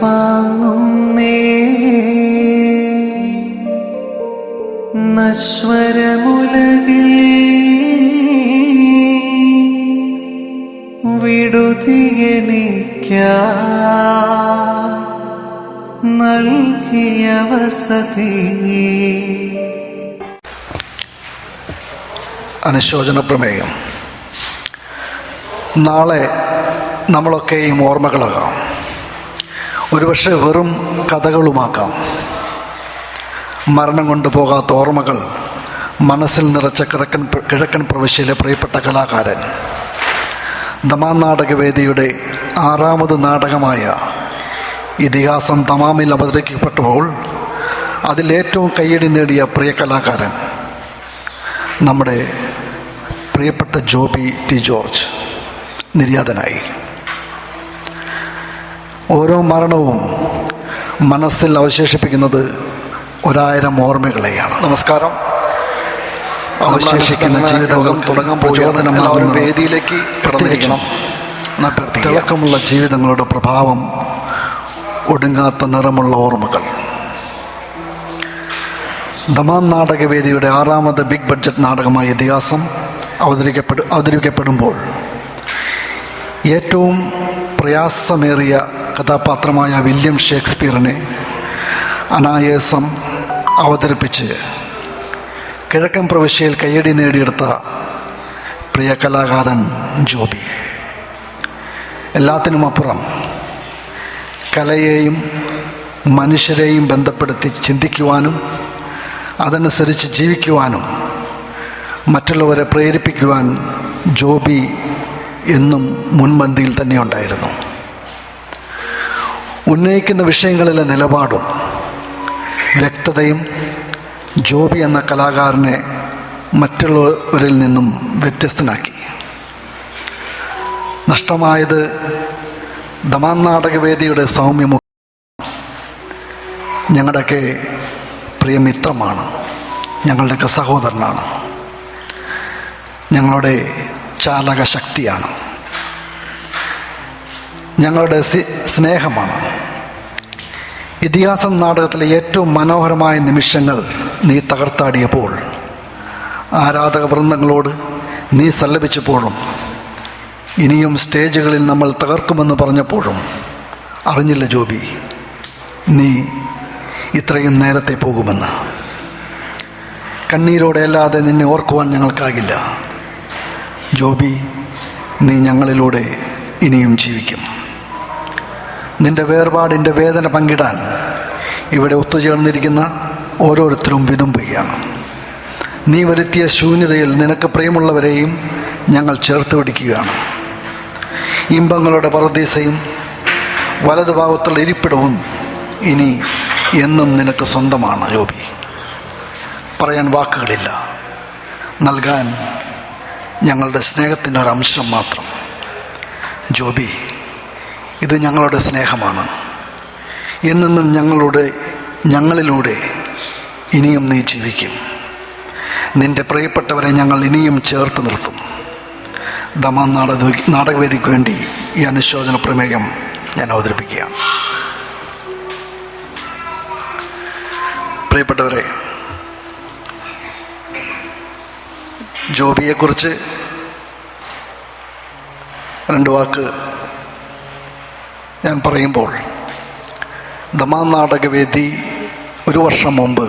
വാങ്ങുന്നേ നശ്വരമുലകിൽ വിടുതിയനിക്ക നൽകിയ വസതി അനുശോചന പ്രമേയം നാളെ നമ്മളൊക്കെയും ഓർമ്മകളാകാം. ഒരുപക്ഷെ വെറും കഥകളുമാക്കാം. മരണം കൊണ്ട് പോകാത്ത ഓർമ്മകൾ മനസ്സിൽ നിറച്ച കിഴക്കൻ കിഴക്കൻ പ്രവിശ്യയിലെ പ്രിയപ്പെട്ട കലാകാരൻ. ദമാം നാടകവേദിയുടെ ആറാമത് നാടകമായ ഇതിഹാസം തമാമിൽ അവതരിക്കപ്പെട്ടപ്പോൾ അതിലേറ്റവും കയ്യടി നേടിയ പ്രിയ കലാകാരൻ നമ്മുടെ പ്രിയപ്പെട്ട ജോബി ടി ജോർജ് നിര്യാതനായി. ഓരോ മരണവും മനസ്സിൽ അവശേഷിപ്പിക്കുന്നത് ഒരായിരം ഓർമ്മകളെയാണ്. നമസ്കാരം. അവശേഷിക്കുന്ന ജീവിതം തുടങ്ങാൻ പ്രചോദനം എല്ലാവരും വേദിയിലേക്ക് പ്രതികരിക്കണം തിളക്കമുള്ള ജീവിതങ്ങളുടെ പ്രഭാവം ഒടുങ്ങാത്ത നിറമുള്ള ഓർമ്മകൾ. ദമാം നാടകവേദിയുടെ ആറാമത് ബിഗ് ബഡ്ജറ്റ് നാടകമായ ഇതിഹാസം അവതരിക്കപ്പെടു അവതരിപ്പിക്കപ്പെടുമ്പോൾ ഏറ്റവും പ്രയാസമേറിയ കഥാപാത്രമായ വില്യം ഷേക്സ്പിയറിനെ അനായാസം അവതരിപ്പിച്ച് കിഴക്കൻ പ്രവിശ്യയിൽ കയ്യടി നേടിയെടുത്ത പ്രിയ കലാകാരൻ ജോബി. എല്ലാത്തിനും അപ്പുറം കലയെയും മനുഷ്യരെയും ബന്ധപ്പെടുത്തി ചിന്തിക്കുവാനും അതനുസരിച്ച് ജീവിക്കുവാനും മറ്റുള്ളവരെ പ്രേരിപ്പിക്കുവാൻ ജോബി എന്നും മുൻപന്തിയിൽ തന്നെ ഉണ്ടായിരുന്നു. ഉന്നയിക്കുന്ന വിഷയങ്ങളിലെ നിലപാടും വ്യക്തതയും ജോബി എന്ന കലാകാരനെ മറ്റുള്ളവരിൽ നിന്നും വ്യത്യസ്തനാക്കി. നഷ്ടമായത് ദമാൻ നാടകവേദിയുടെ സൗമ്യമു ഞങ്ങളുടെയൊക്കെ പ്രിയമിത്രമാണ് ഞങ്ങളുടെയൊക്കെ സഹോദരനാണ്. ഞങ്ങളുടെ ചാലക ശക്തിയാണ് ഞങ്ങളുടെ സ്നേഹമാണ്. ഇതിഹാസം നാടകത്തിലെ ഏറ്റവും മനോഹരമായ നിമിഷങ്ങൾ നീ തകർത്താടിയപ്പോൾ ആരാധക വൃന്ദങ്ങളോട് നീ സല്ലപിച്ചപ്പോഴും ഇനിയും സ്റ്റേജുകളിൽ നമ്മൾ തകർക്കുമെന്ന് പറഞ്ഞപ്പോഴും അറിഞ്ഞില്ല ജോബി നീ ഇത്രയും നേരത്തെ പോകുമെന്ന്. കണ്ണീരോടെ അല്ലാതെ നിന്നെ ഓർക്കുവാൻ ഞങ്ങൾക്കാകില്ല. ജോബി നീ ഞങ്ങളിലൂടെ ഇനിയും ജീവിക്കും. നിന്റെ വേർപാടിന്റെ വേദന പങ്കിടാൻ ഇവിടെ ഒത്തുചേർന്നിരിക്കുന്ന ഓരോരുത്തരും വിതുമ്പുകയാണ്. നീ വരുത്തിയ ശൂന്യതയിൽ നിനക്ക് പ്രിയമുള്ളവരെയും ഞങ്ങൾ ചേർത്ത് പിടിക്കുകയാണ്. ഇമ്പങ്ങളുടെ പറദീസയും വലതുഭാഗത്തുള്ള ഇരിപ്പിടവും ഇനി എന്നും നിനക്ക് സ്വന്തമാണ് ജോബി പറയാൻ വാക്കുകളില്ല. നൽകാൻ ഞങ്ങളുടെ സ്നേഹത്തിന്റെ ഒരു അംശം മാത്രം. ജോബി ഇത് ഞങ്ങളുടെ സ്നേഹമാണ്. എന്നെന്നും ഞങ്ങളുടെ ഞങ്ങളിലൂടെ ഇനിയും നീ ജീവിക്കും. നിന്റെ പ്രിയപ്പെട്ടവരെ ഞങ്ങൾ ഇനിയും ചേർത്ത് നിർത്തും. ദമാ നാടക നാടകവേദിക്ക് വേണ്ടി ഈ അനുശോചന പ്രമേയം ഞാൻ അവതരിപ്പിക്കുകയാണ്. പ്രിയപ്പെട്ടവരെ ജോബിയെക്കുറിച്ച് രണ്ട് വാക്ക് ഞാൻ പറയുമ്പോൾ ദമാനാടകവേദി ഒരു വർഷം മുമ്പ്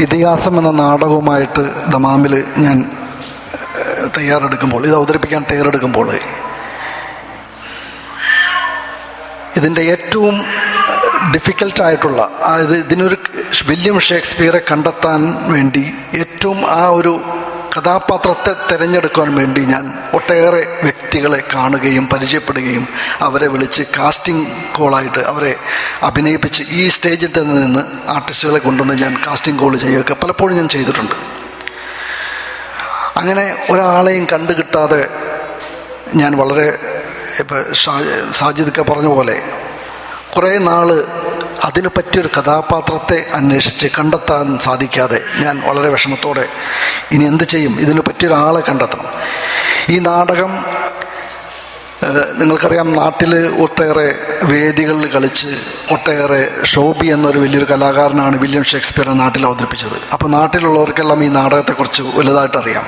ഇതിഹാസം എന്ന നാടകവുമായിട്ട് ദമാമിൽ ഞാൻ തയ്യാറെടുക്കുമ്പോൾ ഇത് അവതരിപ്പിക്കാൻ തയ്യാറെടുക്കുമ്പോൾ ഇതിന്റെ ഏറ്റവും ഡിഫിക്കൽട്ടായിട്ടുള്ള അതായത് ഇതിനൊരു വില്യം ഷേക്സ്പിയറെ കണ്ടെത്താൻ വേണ്ടി ഏറ്റവും ആ ഒരു കഥാപാത്രത്തെ തിരഞ്ഞെടുക്കാൻ വേണ്ടി ഞാൻ ഒട്ടേറെ വ്യക്തികളെ കാണുകയും പരിചയപ്പെടുകയും അവരെ വിളിച്ച് കാസ്റ്റിംഗ് കോളായിട്ട് അവരെ അഭിനയിപ്പിച്ച് ഈ സ്റ്റേജിൽ തന്നെ നിന്ന് ആർട്ടിസ്റ്റുകളെ കൊണ്ടുവന്ന് ഞാൻ കാസ്റ്റിംഗ് കോൾ ചെയ്യുകയൊക്കെ പലപ്പോഴും ഞാൻ ചെയ്തിട്ടുണ്ട്. അങ്ങനെ ഒരാളെയും കണ്ടു കിട്ടാതെ ഞാൻ വളരെ ഇപ്പം സാജിദ് പറഞ്ഞ പോലെ കുറേ നാൾ അതിന് പറ്റിയൊരു കഥാപാത്രത്തെ അന്വേഷിച്ച് കണ്ടെത്താൻ സാധിക്കാതെ ഞാൻ വളരെ വിഷമത്തോടെ ഇനി എന്ത് ചെയ്യും? ഇതിന് പറ്റിയൊരാളെ കണ്ടെത്തണം. ഈ നാടകം നിങ്ങൾക്കറിയാം നാട്ടിൽ ഒട്ടേറെ വേദികളിൽ കളിച്ച് ഒട്ടേറെ ഷോബി എന്നൊരു വലിയൊരു കലാകാരനാണ് വില്യം ഷേക്സ്പിയർ നാട്ടിൽ അവതരിപ്പിച്ചത്. അപ്പോൾ നാട്ടിലുള്ളവർക്കെല്ലാം ഈ നാടകത്തെക്കുറിച്ച് വലുതായിട്ട് അറിയാം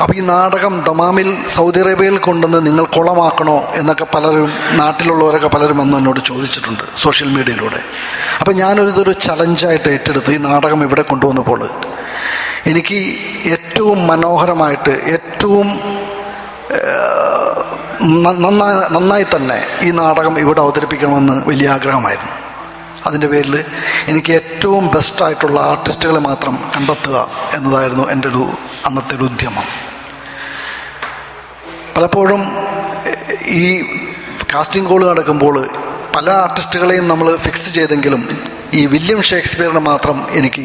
അപ്പോൾ ഈ നാടകം ദമാമിൽ സൗദി അറേബ്യയിൽ കൊണ്ടുവന്ന് നിങ്ങൾ കുളമാക്കണോ എന്നൊക്കെ പലരും നാട്ടിലുള്ളവരൊക്കെ പലരും വന്ന് എന്നോട് ചോദിച്ചിട്ടുണ്ട് സോഷ്യൽ മീഡിയയിലൂടെ. അപ്പോൾ ഞാനൊരു ഇതൊരു ചലഞ്ചായിട്ട് ഏറ്റെടുത്ത് ഈ നാടകം ഇവിടെ കൊണ്ടുവന്നപ്പോൾ എനിക്ക് ഏറ്റവും മനോഹരമായിട്ട് ഏറ്റവും നന്നായി നന്നായി തന്നെ ഈ നാടകം ഇവിടെ അവതരിപ്പിക്കണമെന്ന് വലിയ ആഗ്രഹമായിരുന്നു. അതിന്റെ പേരിൽ എനിക്ക് ഏറ്റവും ബെസ്റ്റായിട്ടുള്ള ആർട്ടിസ്റ്റുകളെ മാത്രം കണ്ടെത്തുക എന്നതായിരുന്നു എന്റെ ഒരു അന്നത്തെ ഒരു ഉദ്യമം. പലപ്പോഴും ഈ കാസ്റ്റിംഗ് കോൾ നടക്കുമ്പോൾ പല ആർട്ടിസ്റ്റുകളെയും നമ്മൾ ഫിക്സ് ചെയ്തെങ്കിലും ഈ വില്യം ഷേക്സ്പിയറിനെ മാത്രം എനിക്ക്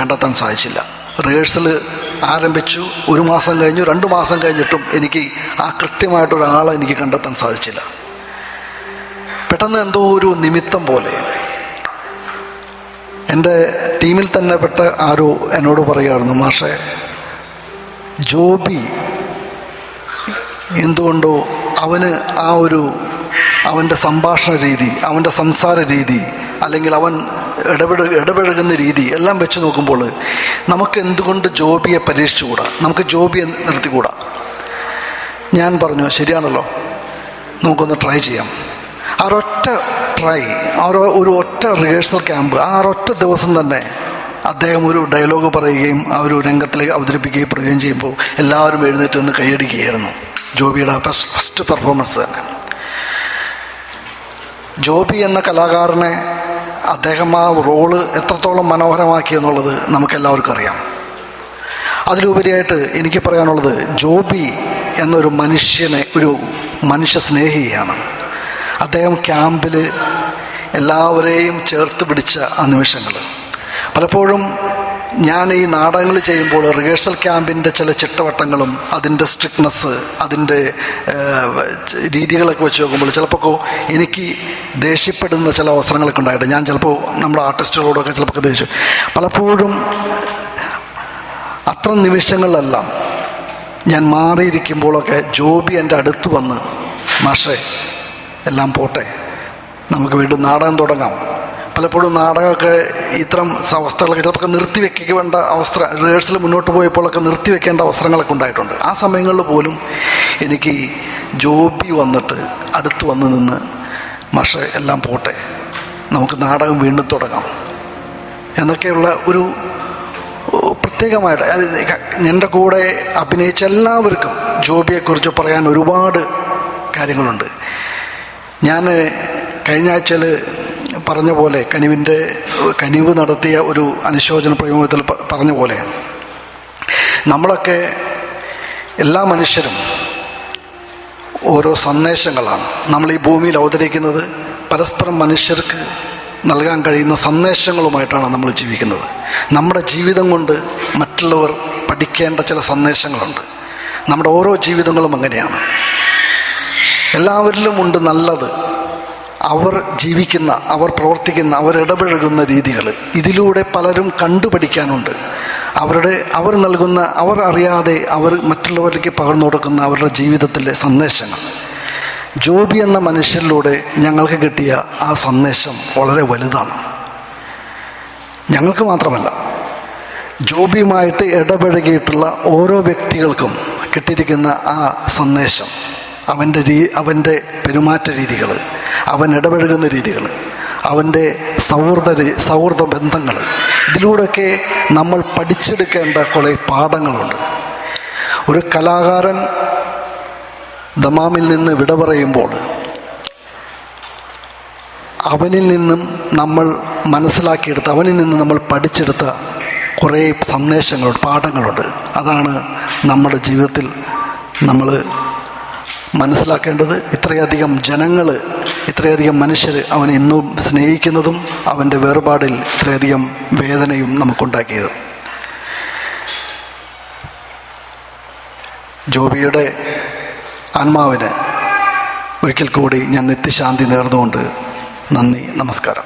കണ്ടെത്താൻ സാധിച്ചില്ല. റിഹേഴ്സൽ ആരംഭിച്ചു ഒരു മാസം കഴിഞ്ഞു രണ്ട് മാസം കഴിഞ്ഞിട്ടും എനിക്ക് ആ കൃത്യമായിട്ടൊരാളെ എനിക്ക് കണ്ടെത്താൻ സാധിച്ചില്ല. പെട്ടെന്ന് എന്തോ ഒരു നിമിത്തം പോലെ എന്റെ ടീമിൽ തന്നെ പെട്ട ആരോ എന്നോട് പറയുമായിരുന്നു മാഷെ ജോബി എന്തുകൊണ്ടോ അവന് ആ ഒരു അവന്റെ സംഭാഷണ രീതി അവന്റെ സംസാര രീതി അല്ലെങ്കിൽ അവൻ ഇടപെട ഇടപഴകുന്ന രീതി എല്ലാം വെച്ച് നോക്കുമ്പോൾ നമുക്ക് എന്തുകൊണ്ട് ജോബിയെ പരീക്ഷിച്ചുകൂടാ? നമുക്ക് ജോബിയെ നിർത്തിക്കൂടാ? ഞാൻ പറഞ്ഞു ശരിയാണല്ലോ നമുക്കൊന്ന് ട്രൈ ചെയ്യാം. ആ ഒരൊറ്റ ട്രൈ ആ ഒരു ഒറ്റ റിഹേഴ്സൽ ക്യാമ്പ് ആ ഒറ്റ ദിവസം തന്നെ അദ്ദേഹം ഒരു ഡയലോഗ് പറയുകയും ആ ഒരു രംഗത്തിലേക്ക് അവതരിപ്പിക്കപ്പെടുകയും ചെയ്യുമ്പോൾ എല്ലാവരും എഴുന്നേറ്റ് വന്ന് കൈയടിക്കുകയായിരുന്നു. ജോബിയുടെ ഫസ്റ്റ് പെർഫോമൻസ് തന്നെ. ജോബി എന്ന കലാകാരനെ അദ്ദേഹം ആ റോൾ എത്രത്തോളം മനോഹരമാക്കി എന്നുള്ളത് നമുക്കെല്ലാവർക്കും അറിയാം. അതിലുപരിയായിട്ട് എനിക്ക് പറയാനുള്ളത് ജോബി എന്നൊരു മനുഷ്യനെ ഒരു മനുഷ്യ സ്നേഹിയാണ്. അദ്ദേഹം ക്യാമ്പിൽ എല്ലാവരെയും ചേർത്ത് പിടിച്ച ആ നിമിഷങ്ങൾ പലപ്പോഴും ഞാൻ ഈ നാടകങ്ങൾ ചെയ്യുമ്പോൾ റിഹേഴ്സൽ ക്യാമ്പിന്റെ ചില ചിട്ടവട്ടങ്ങളും അതിന്റെ സ്ട്രിക്ട്നെസ് അതിന്റെ രീതികളൊക്കെ വെച്ച് നോക്കുമ്പോൾ ചിലപ്പോൾ എനിക്ക് ദേഷ്യപ്പെടുന്ന ചില അവസരങ്ങളൊക്കെ ഉണ്ടായിട്ട് ഞാൻ ചിലപ്പോൾ നമ്മുടെ ആർട്ടിസ്റ്റുകളോടൊക്കെ ചിലപ്പോൾ ദേഷ്യം. പലപ്പോഴും അത്ര നിമിഷങ്ങളിലെല്ലാം ഞാൻ മാറിയിരിക്കുമ്പോഴൊക്കെ ജോബി എന്റെ അടുത്ത് വന്ന് മാഷേ എല്ലാം പോട്ടെ. നമുക്ക് വീണ്ടും നാടകം തുടങ്ങാം. പലപ്പോഴും നാടകമൊക്കെ ഇത്തരം അവസ്ഥകളൊക്കെ ചിലപ്പോൾ നിർത്തി വെക്കേണ്ട അവസ്ഥ റിഹേഴ്സൽ മുന്നോട്ട് പോയപ്പോഴൊക്കെ നിർത്തി വെക്കേണ്ട അവസരങ്ങളൊക്കെ ഉണ്ടായിട്ടുണ്ട്. ആ സമയങ്ങളിൽ പോലും എനിക്ക് ജോബി വന്നിട്ട് അടുത്ത് വന്ന് നിന്ന് മഷ എല്ലാം പോട്ടെ. നമുക്ക് നാടകം വീണ്ടും തുടങ്ങാം. എന്നൊക്കെയുള്ള ഒരു പ്രത്യേകമായിട്ട് എന്റെ കൂടെ അഭിനയിച്ച എല്ലാവർക്കും ജോബിയെക്കുറിച്ച് പറയാൻ ഒരുപാട് കാര്യങ്ങളുണ്ട്. ഞാൻ കഴിഞ്ഞ ആഴ്ചയിൽ പറഞ്ഞ പോലെ കനിവിന്റെ കനിവ് നടത്തിയ ഒരു അനുശോചന പ്രയോഗത്തിൽ പറഞ്ഞ പോലെ നമ്മളൊക്കെ എല്ലാ മനുഷ്യരും ഓരോ സന്ദേശങ്ങളാണ്. നമ്മൾ ഈ ഭൂമിയിൽ അവതരിക്കുന്നത് പരസ്പരം മനുഷ്യർക്ക് നൽകാൻ കഴിയുന്ന സന്ദേശങ്ങളുമായിട്ടാണ് നമ്മൾ ജീവിക്കുന്നത്. നമ്മുടെ ജീവിതം കൊണ്ട് മറ്റുള്ളവർ പഠിക്കേണ്ട ചില സന്ദേശങ്ങളുണ്ട്. നമ്മുടെ ഓരോ ജീവിതങ്ങളും അങ്ങനെയാണ്. എല്ലാവരിലും ഉണ്ട് നല്ലത്. അവർ ജീവിക്കുന്ന അവർ പ്രവർത്തിക്കുന്ന അവർ ഇടപഴകുന്ന രീതികൾ. ഇതിലൂടെ പലരും കണ്ടുപഠിക്കാനുണ്ട് അവരുടെ അവർ നൽകുന്ന അവർ അറിയാതെ അവർ മറ്റുള്ളവരിലേക്ക് പകർന്നു കൊടുക്കുന്ന അവരുടെ ജീവിതത്തിലെ സന്ദേശങ്ങൾ. ജോബി എന്ന മനുഷ്യരിലൂടെ ഞങ്ങൾക്ക് കിട്ടിയ ആ സന്ദേശം വളരെ വലുതാണ്. ഞങ്ങൾക്ക് മാത്രമല്ല ജോബിയുമായിട്ട് ഇടപഴകിയിട്ടുള്ള ഓരോ വ്യക്തികൾക്കും കിട്ടിയിരിക്കുന്ന ആ സന്ദേശം അവന്റെ രീ അവന്റെ പെരുമാറ്റ രീതികൾ അവൻ ഇടപഴകുന്ന രീതികൾ അവന്റെ സൗഹൃദ സൗഹൃദ ബന്ധങ്ങൾ ഇതിലൂടെയൊക്കെ നമ്മൾ പഠിച്ചെടുക്കേണ്ട കുറേ പാഠങ്ങളുണ്ട്. ഒരു കലാകാരൻ ദമാമിൽ നിന്ന് വിട പറയുമ്പോൾ അവനിൽ നിന്നും നമ്മൾ മനസ്സിലാക്കിയെടുത്ത അവനിൽ നിന്ന് നമ്മൾ പഠിച്ചെടുത്ത കുറേ സന്ദേശങ്ങളുണ്ട് പാഠങ്ങളുണ്ട്. അതാണ് നമ്മുടെ ജീവിതത്തിൽ നമ്മൾ മനസ്സിലാക്കേണ്ടത് ഇത്രയധികം ജനങ്ങൾ ഇത്രയധികം മനുഷ്യർ അവനെ ഇന്നും സ്നേഹിക്കുന്നതും അവന്റെ വേർപാടിൽ ഇത്രയധികം വേദനയും നമുക്കുണ്ടാക്കിയത്. ജോബിയുടെ ആത്മാവിന് ഒരിക്കൽ കൂടി ഞാൻ നിത്യശാന്തി നേർന്നുകൊണ്ട് നന്ദി നമസ്കാരം.